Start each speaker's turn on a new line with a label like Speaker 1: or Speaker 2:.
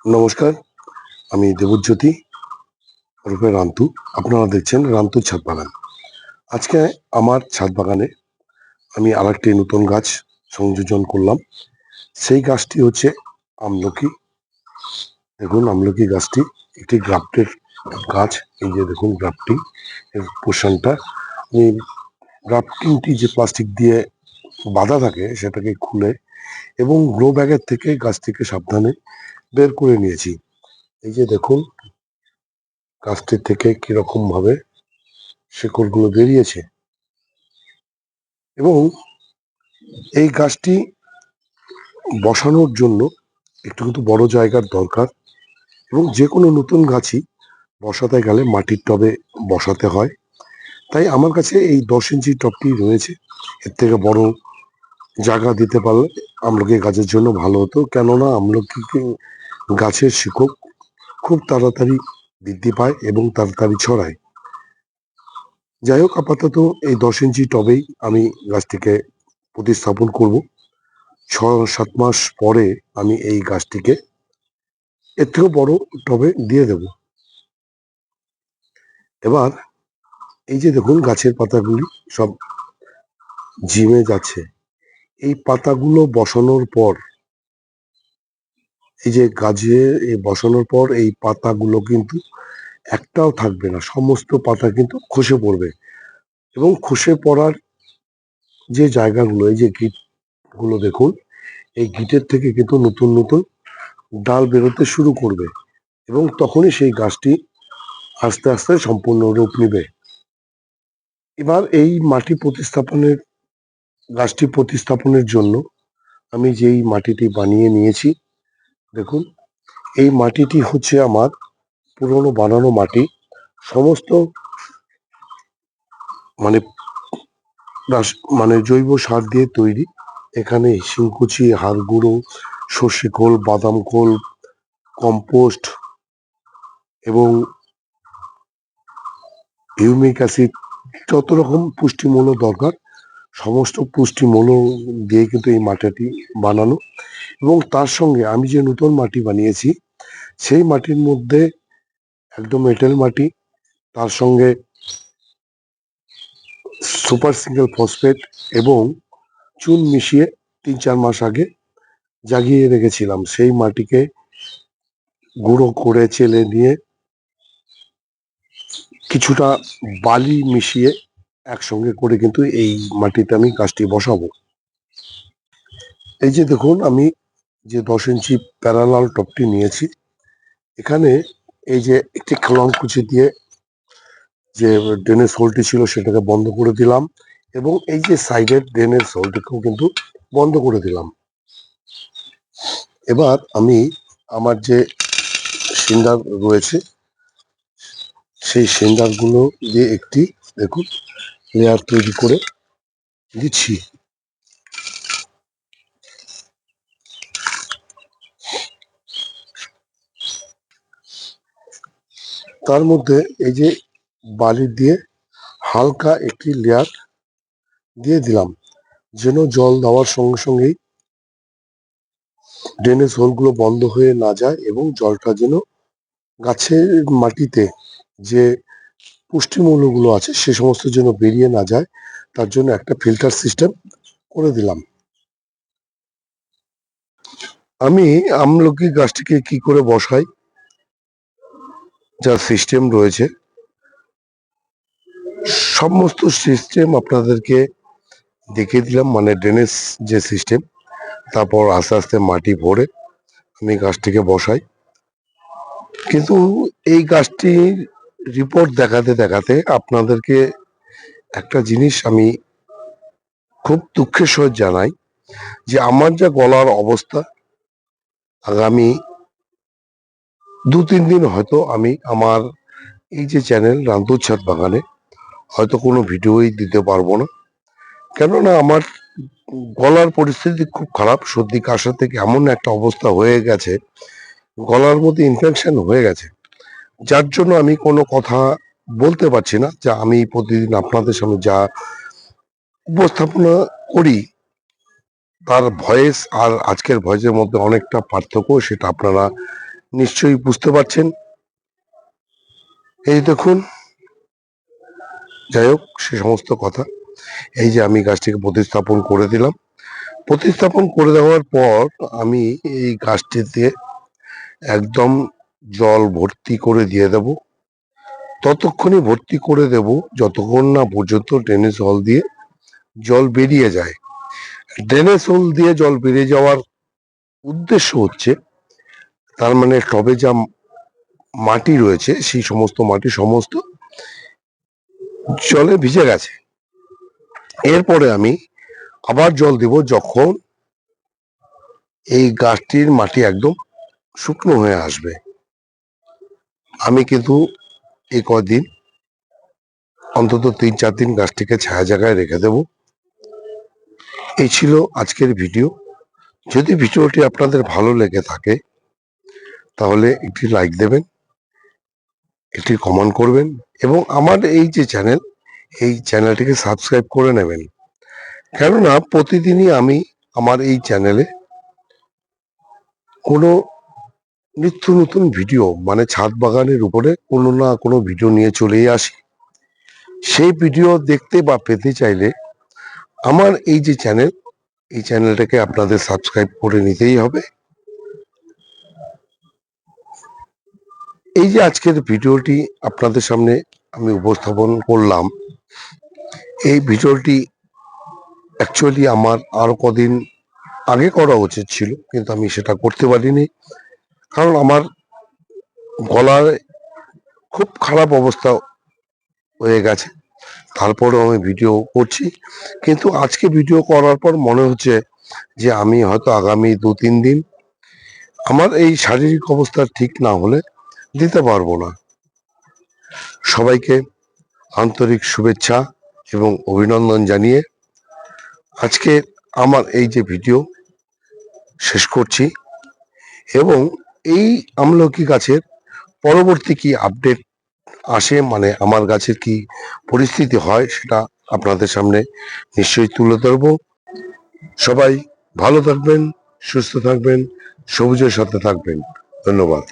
Speaker 1: নমস্কার, আমি দেবজ্যোতি, ওরফে রান্তু। আপনারা দেখছেন রান্তুর ছাদ বাগান। আজকে আমার ছাদ বাগানে আমি আরেকটি নতুন গাছ সংযোজন করলাম। সেই গাছটি হচ্ছে আমলকি। দেখুন, আমলকি গাছটি একটি গ্রাফটের গাছ। এই যে দেখুন গ্রাফটিং, এর পোর্শনটা। আমি গ্রাফটিংটি যে প্লাস্টিক দিয়ে বাঁধা থাকে, সেটাকে খুলে এবং গ্রো ব্যাগের থেকে গাছটিকে সাবধানে বের করে নিয়েছি। এই যে দেখুন গাছটির থেকে কীরকম ভাবে শিকড়গুলো বেরিয়েছে। এবং এই গাছটি বসানোর জন্য একটু কিন্তু বড় জায়গার দরকার এবং যে কোনো নতুন গাছই বসাতে গেলে মাটির টবে বসাতে হয়। তাই আমার কাছে এই দশ ইঞ্চি টবটি রয়েছে। এর থেকে বড় জায়গা দিতে পারলে আমলকি গাছের জন্য ভালো হতো। কেননা আমলকি গাছের শিকড় খুব তাড়াতাড়ি বৃদ্ধি পায় এবং তাড়াতাড়ি ছড়ায়। যাই হোক, আপাতত এই দশ ইঞ্চি টবেই আমি গাছটিকে প্রতিস্থাপন করব। ছ, সাত মাস পরে আমি এই গাছটিকে এর থেকেও বড় টবে দিয়ে দেব। এবার এই যে দেখুন, গাছের পাতাগুলি সব জিমে যাচ্ছে। এই পাতাগুলো বসানোর পর এই যে গাছে বসানোর পর এই পাতাগুলো কিন্তু একটাও থাকবে না, সমস্ত পাতা কিন্তু খসে পড়বে। এবং খসে পড়ার যে জায়গাগুলো, এই যে গিটগুলো দেখুন, এই গিটের থেকে কিন্তু নতুন নতুন ডাল বেরোতে শুরু করবে এবং তখনই সেই গাছটি আস্তে আস্তে সম্পূর্ণ রূপ নেবে। এবার এই মাটি প্রতিস্থাপনের, গাছটি প্রতিস্থাপনের জন্য আমি যেই মাটিটি বানিয়ে নিয়েছি দেখুন, এই মাটিটি হচ্ছে আমার পুরনো বানানো মাটি। সমস্ত মানে মানে জৈব সার দিয়ে তৈরি। এখানে শিংকুচি হাড় গুঁড়ো সর্ষে খোল, বাদাম খোল, কম্পোস্ট এবং হিউমিক অ্যাসিড, যত রকম পুষ্টিমূল্য দরকার, সমস্ত পুষ্টিমূল্য দিয়ে কিন্তু এই মাটিটি বানানো। এবং তার সঙ্গে আমি যে নতুন মাটি বানিয়েছি, সেই মাটির মধ্যে একদম এঁটেল মাটি, তার সঙ্গে সুপার সিঙ্গেল ফসফেট এবং চুন মিশিয়ে তিন চার মাস আগে জাগিয়ে রেখেছিলাম। সেই মাটিকে গুঁড়ো করে, চেলে নিয়ে কিছুটা বালি মিশিয়ে একসঙ্গে করে কিন্তু এই মাটিতে আমি গাছটি বসাবো। এই যে দেখুন, আমি যে দশ ইঞ্চি প্যারালাল টপটি নিয়েছি, এখানে এই যে একটি কুচি দিয়ে যে ড্রেনের সোলটি ছিল সেটাকে বন্ধ করে দিলাম এবং এই যে সাইডের ড্রেনের সোলটিকেও কিন্তু বন্ধ করে দিলাম। এবার আমি আমার যে সিন্ডার রয়েছে, সেই সিন্ডারগুলো দিয়ে একটি, দেখুন লেয়ার তৈরি করে দিচ্ছি। তার মধ্যে এই যে বালি দিয়ে হালকা একটি লেয়ার দিয়ে দিলাম, যেন জল দেওয়ার সঙ্গে সঙ্গেই ড্রেনেজ হোলগুলো বন্ধ হয়ে না যায় এবং জলটা যেন গাছের মাটিতে যে পুষ্টিমূল্যগুলো আছে সে সমস্ত যেন বেরিয়ে না যায়, তার জন্য একটা ফিল্টার সিস্টেম করে দিলাম। আমি আমলকি গাছটিকে কি করে বসাই? যা সিস্টেম রয়েছে, সমস্ত সিস্টেম আপনাদেরকে দেখিয়ে দিলাম মানে ড্রেনেজ যে সিস্টেম তারপর আস্তে আস্তে মাটি ভরে আমি গাছটিকে বসাই। কিন্তু এই গাছটির রিপোর্ট দেখাতে দেখাতে আপনাদেরকে একটা জিনিস আমি খুব দুঃখের সহিত জানাই যে আমার যা গলার অবস্থা, আগামী দু তিন দিন হয়তো আমি আমার এই যে চ্যানেল রান্তুর ছাদ বাগানে, হয়তো কোনো ভিডিওই দিতে পারব না। কেননা আমার গলার পরিস্থিতি খুব খারাপ, সর্দি কাশা থেকে এমন একটা অবস্থা হয়ে গেছে, গলার মধ্যে ইনফেকশন হয়ে গেছে। যার জন্য আমি কোনো কথা বলতে পারছি না, যা আমি প্রতিদিন আপনাদের সামনে যা উপস্থাপনা করি, তার ভয়েস আর আজকের ভয়েসের মধ্যে অনেকটা পার্থক্য, সেটা আপনারা নিশ্চয়ই বুঝতে পারছেন। এই দেখুন। যাই হোক, সে সমস্ত কথা। এই যে আমি গাছটিকে প্রতিস্থাপন করে দিলাম। প্রতিস্থাপন করে দেওয়ার পর আমি এই গাছটিতে একদম জল ভর্তি করে দিয়ে দেব। ততক্ষণই ভর্তি করে দেব যতক্ষণ না পর্যন্ত ড্রেনেজ হল দিয়ে জল বেরিয়ে যায়। ড্রেনেজ হল দিয়ে জল বেরিয়ে যাওয়ার উদ্দেশ্য হচ্ছে তার মানে টবে যা মাটি রয়েছে, সেই সমস্ত মাটি সমস্ত জলে ভিজে গেছে। এরপরে আমি আবার জল দেব যখন এই গাছটির মাটি একদম শুকনো হয়ে আসবে। আমি কিন্তু এই কদিন অন্তত তিন চার দিন গাছটিকে ছায়া জায়গায় রেখে দেব। এই ছিল আজকের ভিডিও। যদি ভিডিওটি আপনাদের ভালো লেগে থাকে তাহলে একটি লাইক দেবেন, একটি কমেন্ট করবেন এবং আমার এই যে চ্যানেল এই চ্যানেলটিকে সাবস্ক্রাইব করে নেবেন। কেননা প্রতিদিনই আমি আমার এই চ্যানেলে কোনো নিত্য নতুন ভিডিও মানে ছাদ বাগানের উপরে কোনো না কোনো ভিডিও নিয়ে চলেই আসি। সেই ভিডিও দেখতে বা পেতে চাইলে আমার এই যে চ্যানেল এই চ্যানেলটাকে আপনাদের সাবস্ক্রাইব করে নিতেই হবে। এই যে আজকের ভিডিওটি আপনাদের সামনে আমি উপস্থাপন করলাম, এই ভিডিওটি অ্যাকচুয়ালি আমার আরও কদিন আগে করা উচিত ছিল, কিন্তু আমি সেটা করতে পারিনি। কারণ আমার গলার খুব খারাপ অবস্থা হয়ে গেছে। তারপরেও আমি ভিডিও করছি। কিন্তু আজকে ভিডিও করার পর মনে হচ্ছে যে আমি হয়তো আগামী দু তিন দিন আমার এই শারীরিক অবস্থা ঠিক না হলে দিতে পারব না। সবাইকে আন্তরিক শুভেচ্ছা এবং অভিনন্দন জানিয়ে আজকে আমার এই যে ভিডিও শেষ করছি এবং এই আমলকি গাছের পরবর্তী কি আপডেট আসে মানে আমার গাছের কি পরিস্থিতি হয় সেটা আপনাদের সামনে নিশ্চয়ই তুলে ধরব। সবাই ভালো থাকবেন, সুস্থ থাকবেন, সবুজের সাথে থাকবেন। ধন্যবাদ।